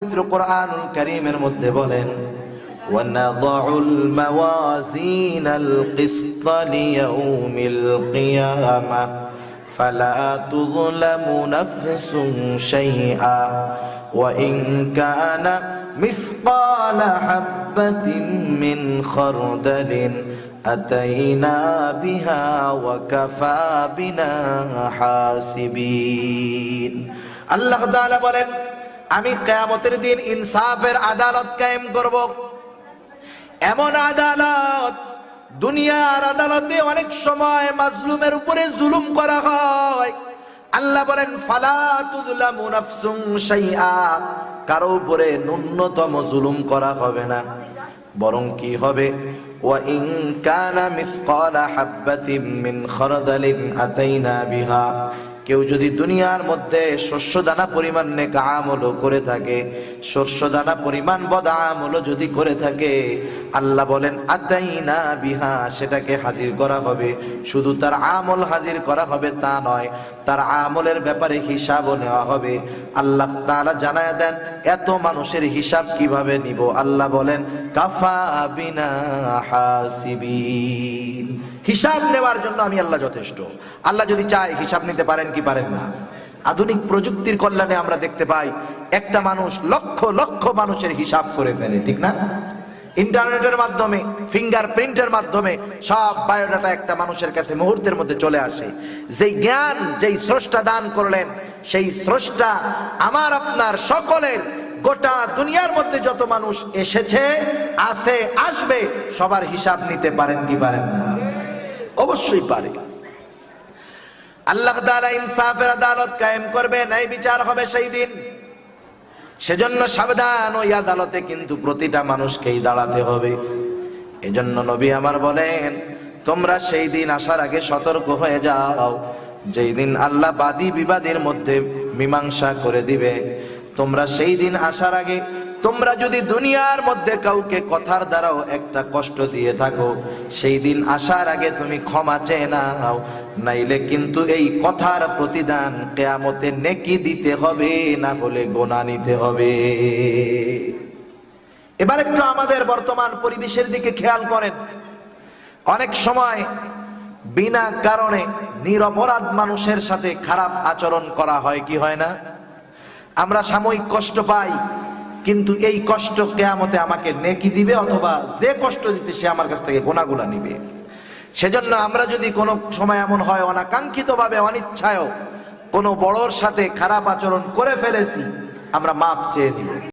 পবিত্র কোরআনুল কারীমের মধ্যে বলেন ونضع الموازين القسط ليوم القيامة فلا تظلم نفس شيئا وإن كان مثقال حبة من خردل أتينا بها وكفى بنا حاسبين الله تعالى বলেন আমি কেয়ামতের দিন ইনসাফের আদালত কায়েম করব। এমন আদালত, দুনিয়ার আদালতে অনেক সময় মাজলুমের উপরে জুলুম করা হয়। আল্লাহ বলেন, ফালা তুযলামু কারও উপরে ন্যূনতম জুলুম করা হবে না। বরং কি হবে? ওয়া মিসকালা হাববাতিন মিন খারদালিন আতাইনা বিহা। কেউ যদি দুনিয়ার মধ্যে শস্য দানা পরিমাণ নেক আমল করে থাকে শস্য দানা পরিমাণ বদ যদি করে থাকে, আল্লাহ বলেন, আতাইনা বিহা সেটাকে হাজির করা হবে। শুধু তার আমল হাজির করা হবে তা নয় তার আমলের ব্যাপারে হিসাবও নেওয়া হবে। আল্লাহ তাআলা জানায় দেন, এত মানুষের হিসাব কীভাবে নিব? আল্লাহ বলেন, কাফা বিনা হিসাব নেওয়ার জন্য আমি আল্লাহ যথেষ্ট। আল্লাহ যদি চায়, হিসাব নিতে পারেন কি পারেন না? আধুনিক প্রযুক্তির কল্যাণে আমরা দেখতে পাই, একটা মানুষ লক্ষ লক্ষ মানুষের হিসাব করে ফেলে, ঠিক না? ইন্টারনেটের মাধ্যমে ফিঙ্গার প্রিন্টের মাধ্যমে সব বায়োডাটা একটা মানুষের কাছে মুহূর্তের মধ্যে চলে আসে। যেই জ্ঞান, যেই স্রষ্টা দান করলেন, সেই স্রষ্টা আমার, আপনার সকলের গোটা দুনিয়ার মধ্যে যত মানুষ এসেছে, আছে, আসবে, সবার হিসাব নিতে পারেন কি পারেন না? অবশ্যই পারে। আল্লাহ তাআলা ইনসাফের আদালত কায়েম করবে ন্যায় বিচার হবে সেই দিন। সেজন্য সাবধান ওই আদালতে কিন্তু প্রতিটা মানুষকেই দাঁড়াতে হবে। এজন্য নবী আমার বলেন, তোমরা সেই দিন আসার আগে সতর্ক হয়ে যাও। যেই দিন আল্লাহ বাদী বিবাদের মধ্যে মীমাংসা করে দিবে, তোমরা সেই দিন আসার আগে তোমরা যদি দুনিয়ার মধ্যে কাউকে কথার দ্বারাও একটা কষ্ট দিয়ে থাকো, সেই দিন আসার আগে তুমি ক্ষমা চেয়ে নাও। নাইলে কিন্তু এই কথার প্রতিদান কেয়ামতে নেকি দিতে হবে, না হলে গোনা নিতে হবে। এবার একটু আমাদের বর্তমান পরিবেশের দিকে খেয়াল করেন। অনেক সময় বিনা কারণে নিরপরাধ মানুষের সাথে খারাপ আচরণ করা হয়, কি হয় না? আমরা সাময়িক কষ্ট পাই কিন্তু এই কষ্ট কেয়ামতে আমাকে নেকি দিবে অথবা যে কষ্ট দিচ্ছে সে আমার কাছ থেকে গোনাগুলা নিবে। সেজন্য আমরা যদি কোনো সময় এমন হয়, অনাকাঙ্ক্ষিতভাবে, অনিচ্ছায় কোনো বড়র সাথে খারাপ আচরণ করে ফেলেছি, আমরা মাপ চেয়ে দিব।